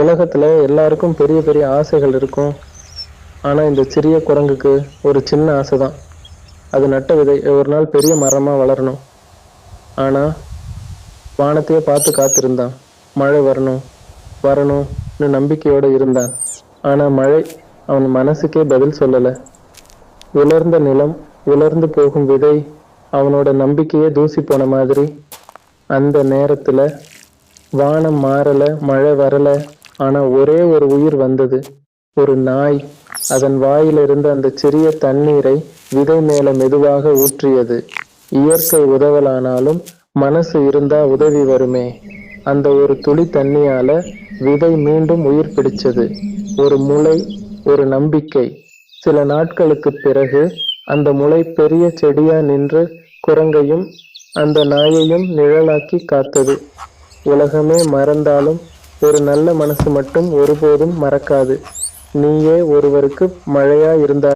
உலகத்தில் எல்லாருக்கும் பெரிய பெரிய ஆசைகள் இருக்கும். ஆனால் இந்த சிறிய குரங்குக்கு ஒரு சின்ன ஆசை தான் அது நட்ட விதை ஒரு நாள் பெரிய மரமாக வளரணும். ஆனால் வானத்தையே பார்த்து காத்திருந்தான். மழை வரணும் வரணும்னு நம்பிக்கையோடு இருந்தான். ஆனால் மழை அவன் மனசுக்கே பதில் சொல்லலை. உலர்ந்த நிலம் உலர்ந்து போகும் விதை அவனோட நம்பிக்கையே தூசி போன மாதிரி. அந்த நேரத்தில் வானம் மாறலை மழை வரலை ஆனா ஒரே ஒரு உயிர் வந்தது. ஒரு நாய் அதன் வாயிலிருந்து அந்த சிறிய தண்ணீரை விதை மேல மெதுவாக ஊற்றியது. இயற்கை உதவலானாலும் மனசு இருந்தா உதவி வருமே. அந்த ஒரு துளி தண்ணியால விதை மீண்டும் உயிர் பிடிச்சது. ஒரு முளை ஒரு நம்பிக்கை. சில நாட்களுக்கு பிறகு அந்த முளை பெரிய செடியா நின்று குரங்கையும் அந்த நாயையும் நிழலாக்கி காத்தது. உலகமே மறந்தாலும் ஒரு நல்ல மனசு மட்டும் ஒருபோதும் மறக்காது. நீயே ஒருவருக்கு மழையா இருந்தா